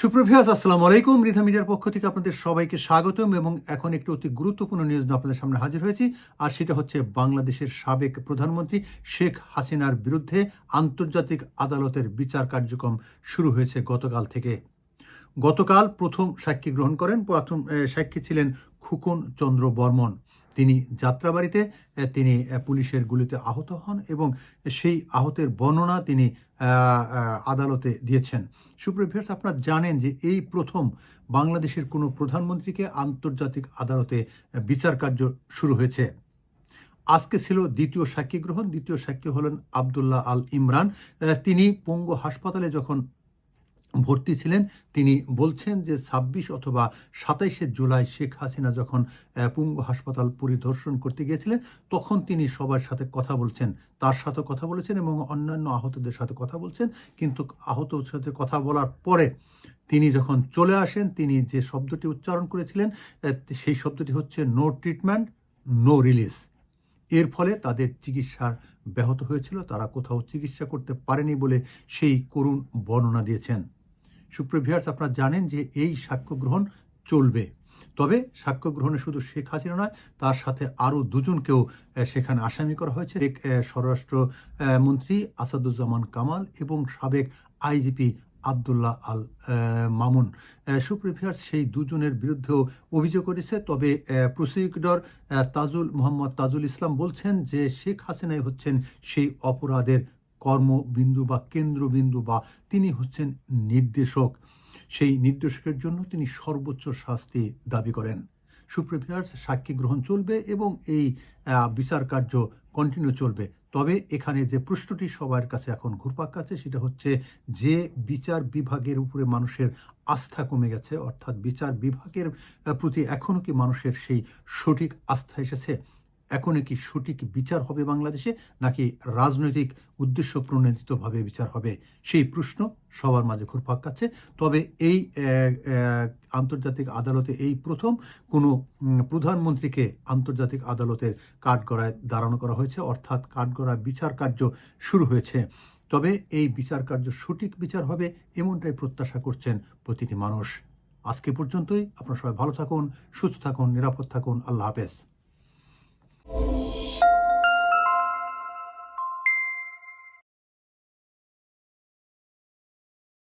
সুপ্রভিয়াস আসসালামু আলাইকুম। রিধা মিডিয়ার পক্ষ থেকে আপনাদের সবাইকে স্বাগতম এবং এখন একটি অতি গুরুত্বপূর্ণ নিউজ আপনাদের সামনে হাজির হয়েছি, আর সেটা হচ্ছে বাংলাদেশের সাবেক প্রধানমন্ত্রী শেখ হাসিনার বিরুদ্ধে আন্তর্জাতিক আদালতের বিচার কার্যক্রম শুরু হয়েছে গতকাল থেকে। গতকাল প্রথম সাক্ষী গ্রহণ করেন, প্রথম সাক্ষী ছিলেন খুকন চন্দ্র বর্মন। তিনি যাত্রাবাড়িতে তিনি পুলিশের গুলিতে আহত হন এবং সেই আহতের বর্ণনা তিনি আদালতে দিয়েছেন। সুপ্রিভিয়ার্স আপনারা জানেন যে এই প্রথম বাংলাদেশের কোনো প্রধানমন্ত্রীকে আন্তর্জাতিক আদালতে বিচার কার্য শুরু হয়েছে। আজকে ছিল দ্বিতীয় সাক্ষী গ্রহণ দ্বিতীয় সাক্ষী হলেন আবদুল্লাহ আল ইমরান। তিনি পঙ্গু হাসপাতালে যখন ভর্তি ছিলেন। তিনি বলছেন যে ছাব্বিশ অথবা সাতাইশে জুলাই শেখ হাসিনা যখন পুঙ্গ হাসপাতাল পরিদর্শন করতে গিয়েছিলেন, তখন তিনি সবার সাথে কথা বলছেন। তার সাথে কথা বলেছেন এবং অন্যান্য আহতদের সাথে কথা বলছেন। কিন্তু আহতদের সাথে কথা বলার পরে তিনি যখন চলে আসেন, তিনি যে শব্দটি উচ্চারণ করেছিলেন সেই শব্দটি হচ্ছে নো ট্রিটমেন্ট নো রিলিজ এর ফলে তাদের চিকিৎসার ব্যাহত হয়েছিল। তারা কোথাও চিকিৎসা করতে পারেনি বলে সেই করুণ বর্ণনা দিয়েছেন। সুপ্রভিয়ার্স আপনারা জানেন যে এই সাক্ষ্য গ্রহণ চলবে। তবে সাক্ষ্য গ্রহণে শুধু শেখ হাসিনা নয়, তার সাথে আরও দুজনকেও সেখানে আসামি করা হয়েছে। এক স্বরাষ্ট্র মন্ত্রী আসাদুজ্জামান কামাল এবং সাবেক আইজিপি আবদুল্লাহ আল মামুন। সুপ্রিভিয়ার্স সেই দুজনের বিরুদ্ধেও অভিযোগ করেছে। তবে প্রসিকিউটর তাজুল, মোহাম্মদ তাজুল ইসলাম বলছেন যে শেখ হাসিনাই হচ্ছেন সেই অপরাধের কর্মবিন্দু বা কেন্দ্রবিন্দু বা তিনি হচ্ছেন নির্দেশক। সেই নির্দেশকের জন্য তিনি সর্বোচ্চ শাস্তি দাবি করেন। সুপ্রিভিয়ার্স সাক্ষী গ্রহণ চলবে এবং এই বিচার কার্য কন্টিনিউ চলবে। তবে এখানে যে প্রশ্নটি সবার কাছে এখন ঘুরপাক কাছে সেটা হচ্ছে যে বিচার বিভাগের উপরে মানুষের আস্থা কমে গেছে, অর্থাৎ বিচার বিভাগের প্রতি এখনও কি মানুষের সেই সঠিক আস্থা এসেছে? এখনই কি সঠিক বিচার হবে বাংলাদেশে, নাকি রাজনৈতিক উদ্দেশ্য প্রণোদিতভাবে বিচার হবে? সেই প্রশ্ন সবার মাঝে ঘুরপাক খাচ্ছে। তবে এই আন্তর্জাতিক আদালতে এই প্রথম কোনো প্রধানমন্ত্রীকে আন্তর্জাতিক আদালতের কাঠগড়ায় দাঁড়ানো করা হয়েছে। অর্থাৎ কাঠগড়ায় বিচার কার্য শুরু হয়েছে। তবে এই বিচার কার্য সঠিক বিচার হবে এমনটাই প্রত্যাশা করছেন প্রতিটি মানুষ। আজকে পর্যন্তই। আপনারা সবাই ভালো থাকুন, সুস্থ থাকুন, নিরাপদ থাকুন। আল্লাহ হাফেজ।